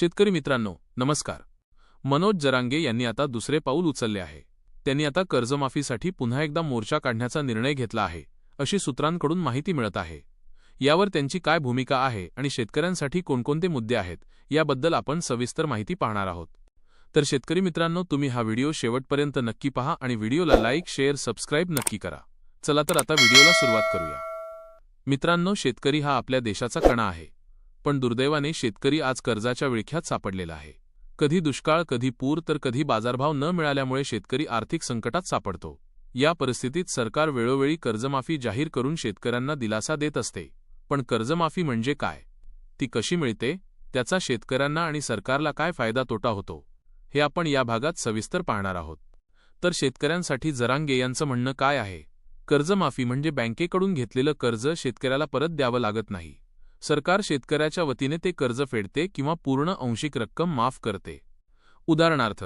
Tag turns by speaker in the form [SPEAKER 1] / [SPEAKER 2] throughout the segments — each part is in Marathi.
[SPEAKER 1] शेतकरी मित्रांनो नमस्कार. मनोज जरांगे यांनी आता दुसरे पाऊल उचलले आहे. त्यांनी आता कर्जमाफीसाठी पुन्हा एकदा मोर्चा काढण्याचा निर्णय घेतला आहे अशी सूत्रांकडून माहिती मिळत आहे. यावर त्यांची काय भूमिका आहे आणि शेतकऱ्यांसाठी कोणकोणते मुद्दे आहेत याबद्दल आपण सविस्तर माहिती पाहणार आहोत. तर शेतकरी मित्रांनो तुम्ही हा व्हिडिओ शेवटपर्यंत नक्की पहा आणि व्हिडिओला लाईक शेअर सबस्क्राईब नक्की करा. चला तर आता व्हिडिओला सुरुवात करूया. मित्रांनो शेतकरी हा आपल्या देशाचा कणा आहे. पण दुर्दैवाने शेतकरी आज कर्जाच्या विळख्यात सापडलेला आहे. कधी दुष्काळ कधी पूर तर कधी बाजारभाव न मिळाल्यामुळे शेतकरी आर्थिक संकटात सापडतो. या परिस्थितीत सरकार वेळोवेळी कर्जमाफी जाहीर करून शेतकऱ्यांना दिलासा देत असते. पण कर्जमाफी म्हणजे काय? ती कशी मिळते? त्याचा शेतकऱ्यांना आणि सरकारला काय फायदा तोटा होतो? हे आपण या भागात सविस्तर पाहणार आहोत. तर शेतकऱ्यांसाठी जरांगे यांचं म्हणणं काय आहे? कर्जमाफी म्हणजे बँकेकडून घेतलेलं कर्ज शेतकऱ्याला परत द्यावं लागत नाही. सरकार शेतकऱ्याच्या वतीने ते कर्ज फेडते किंवा पूर्ण अंशिक रक्कम माफ करते. उदाहरणार्थ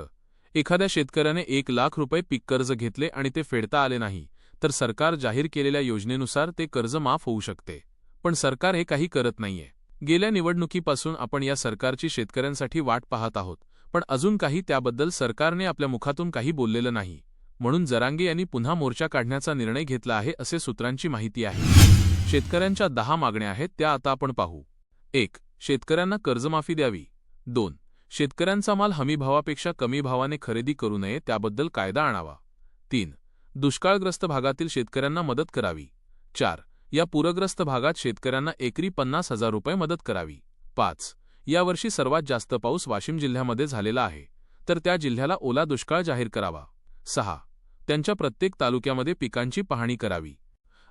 [SPEAKER 1] एखाद्या शेतकऱ्याने एक लाख रुपये पीक कर्ज घेतले आणि ते फेडता आले नाही तर सरकार जाहीर केलेल्या योजनेनुसार ते कर्ज माफ होऊ शकते. पण सरकार हे काही करत नाहीये. गेल्या निवडणुकीपासून आपण या सरकारची शेतकऱ्यांसाठी वाट पाहत आहोत पण अजून काही त्याबद्दल सरकारने आपल्या मुखातून काही बोललेलं नाही. म्हणून जरांगे यांनी पुन्हा मोर्चा काढण्याचा निर्णय घेतला आहे असे सूत्रांची माहिती आहे. शेतकऱ्यांच्या दहा मागण्या आहेत त्या आता आपण पाहू. एक शेतकऱ्यांना कर्जमाफी द्यावी. दोन शेतकऱ्यांचा माल हमीभावापेक्षा कमी भावाने खरेदी करू नये त्याबद्दल कायदा आणावा. तीन दुष्काळग्रस्त भागातील शेतकऱ्यांना मदत करावी. चार या पूरग्रस्त भागात शेतकऱ्यांना एकरी पन्नास हजार रुपये मदत करावी. पाच यावर्षी सर्वात जास्त पाऊस वाशिम जिल्ह्यामध्ये झालेला आहे तर त्या जिल्ह्याला ओला दुष्काळ जाहीर करावा. सहा त्यांच्या प्रत्येक तालुक्यामध्ये पिकांची पाहणी करावी.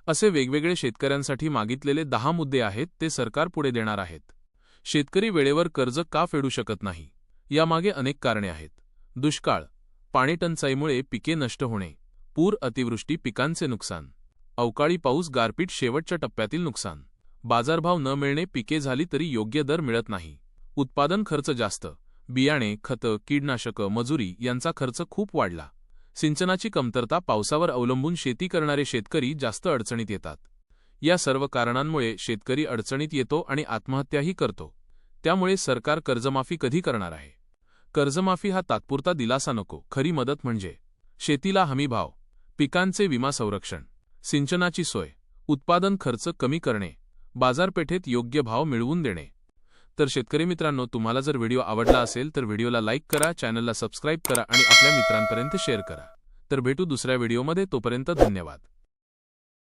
[SPEAKER 1] असे वेगवेगळे शेतकऱ्यांसाठी मागितलेले दहा मुद्दे आहेत ते सरकार पुढे देणार आहेत. शेतकरी वेळेवर कर्ज का फेडू शकत नाही? यामागे अनेक कारणे आहेत. दुष्काळ पाणीटंचाईमुळे पिके नष्ट होणे पूर अतिवृष्टी पिकांचे नुकसान अवकाळी पाऊस गारपीट शेवटच्या टप्प्यातील नुकसान बाजारभाव न मिळणे पिके झाली तरी योग्य दर मिळत नाही उत्पादन खर्च जास्त बियाणे खतं कीडनाशकं मजुरी यांचा खर्च खूप वाढला. सिंचनाची कमतरता पावसावर अवलंबून शेती करणारे शेतकरी जास्त अडचणीत येतात. या सर्व कारणांमुळे शेतकरी अडचणीत येतो आणि आत्महत्याही करतो. त्यामुळे सरकार कर्जमाफी कधी करणार आहे? कर्जमाफी हा तात्पुरता दिलासा नको खरी मदत म्हणजे शेतीला हमीभाव पिकांचे विमा संरक्षण सिंचनाची सोय उत्पादन खर्च कमी करणे बाजारपेठेत योग्य भाव मिळवून देणे. तर शेतकरी मित्रांनो तुम्हाला जर व्हिडिओ आवडला असेल तर व्हिडिओला लाईक करा चॅनलला सबस्क्राईब करा आणि आपल्या मित्रांपर्यंत शेअर करा. तर भेटू दुसऱ्या व्हिडिओमध्ये तोपर्यंत धन्यवाद.